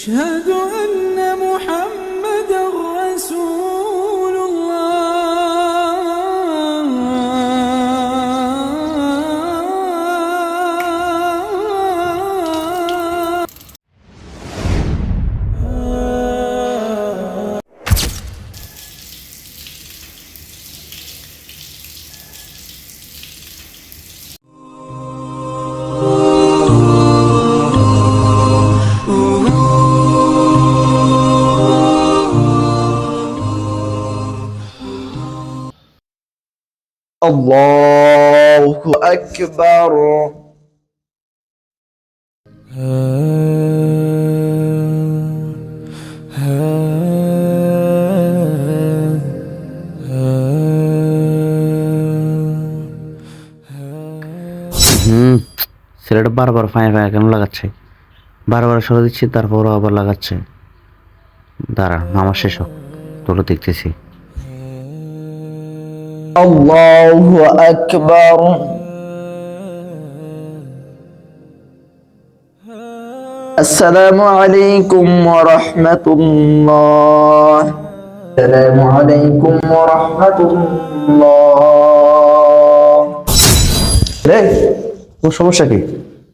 أشهد أن محمدا رسول الله أكبر হুম ছেলেটা বারবার ফাঁয়ে ফাঁয়ে কেন লাগাচ্ছে বারবার সরে দিচ্ছি তারপরও আবার লাগাচ্ছে দাঁড়া নামাজ শেষ হোক তোকে দেখতেছি الله أكبر السلام عليكم ورحمة الله السلام عليكم ورحمة الله রে তোর সমস্যা কি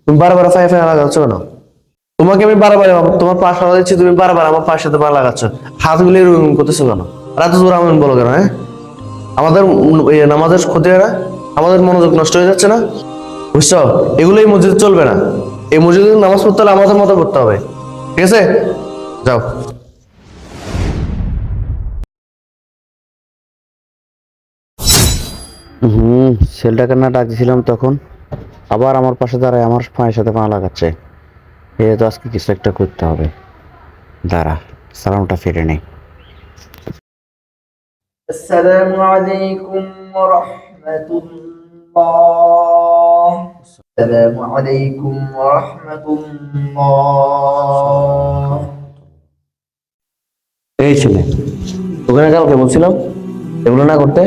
তুমি বারবার ফাই ফাই লাগাচ্ছ কেন তোমাকে আমি বারবার তোমার পা সরা দিচ্ছি তুমি বারবার আমার পায়ের সাথে পা লাগাচ্ছ হাতগুলি এরকম করতেছো কেন রাত জোর আমি বলো কেন হ্যাঁ আমাদের নামাজের ক্ষতি হয় না আমাদের মনোযোগ নষ্ট হয়ে যাচ্ছে না? বুঝছ? এগুলো এই মসজিদে চলবে না। এই মসজিদে নামাজ পড়তে হলে আমাদের মতো করতে হবে। ঠিক আছে? যাও। হুম, ছেলেটাকে না ডাক দিয়েছিলাম তখন। আবার আমার পাশে দাঁড়ায়, আমার পায়ের সাথে পা লাগাচ্ছে। এ তো আজকে কিছু একটা করতে হবে। দাঁড়া, সালামটা ফিরে নেই السلام عليكم ورحمة الله السلام عليكم ورحمة الله এই ছেলে ওখানে কালকে বলছিলাম এগুলো না করতে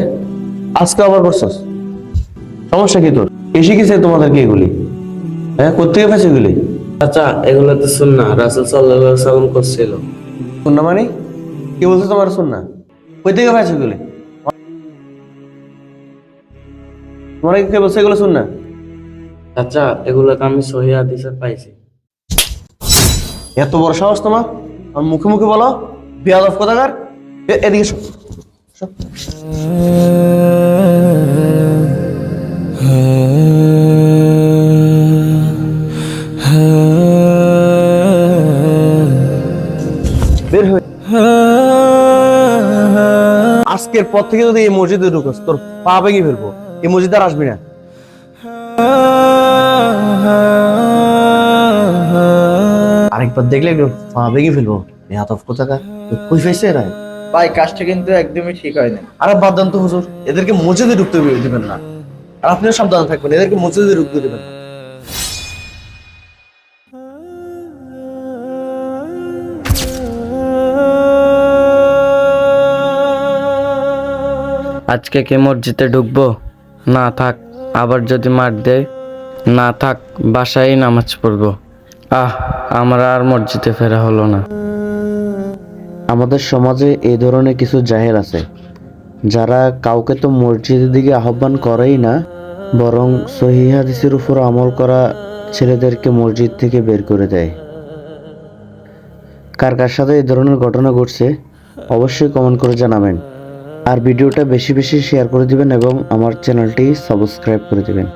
আজকে আবার করছস সমস্যা কি তোর এসে গেছে তোমাদেরকে এগুলি হ্যাঁ কোথেকে পেয়েছে এগুলি আচ্ছা এগুলো তো শুননা রাসুল সাল্লাহ সাল্লাম করছিল শুননা মানে কি বলছো তোমার শুননা কই থেকে পেয়েছে এগুলি তোমার কে বলছে এগুলো শুননা আচ্ছা এগুলোকে আমি সহি হাদিসে পাইছি। এত বড় সাহস তোমার? আমার মুখে মুখে বলো বিয়াদব কথাকার? এদিকে এসো। আজকের পর থেকে যদি এই মসজিদে ঢুকোস তোর পা ভেঙে ফেলব। এই মসজিদে আর আসবি না। আরেকবার দেখলে একটু পা ভেঙে ফেলব। হাতফ কোথাকার? কই ফেসে এরা? ভাই কাজটা কিন্তু একদমই ঠিক হয় না আরে বাদ তো হুজুর। এদেরকে মসজিদে ঢুকতে দিবেন না। আর আপনিও সাবধান থাকবেন এদেরকে মসজিদে ঢুকতে দিবেন না। আজকে কি মসজিদে ঢুকবো? না থাক, আবার যদি মার দেয়? না থাক বাসায় নামাজ পড়ব। আহ, আমরা আর মসজিদে ফেরা হলো না। আমাদের সমাজে এই ধরনের কিছু জাহের আছে। যারা কাউকে তো মসজিদের দিকে আহ্বান করেই না, বরং সহি হাদিসের উপর আমল করা ছেলেদেরকে মসজিদ থেকে বের করে দেয়। কার কার সাথে এই ধরনের ঘটনা ঘটছে, অবশ্যই কমেন্ট করে জানাবেন। আর ভিডিওটা বেশি বেশি শেয়ার করে দিবেন এবং আমার চ্যানেলটি সাবস্ক্রাইব করে দিবেন।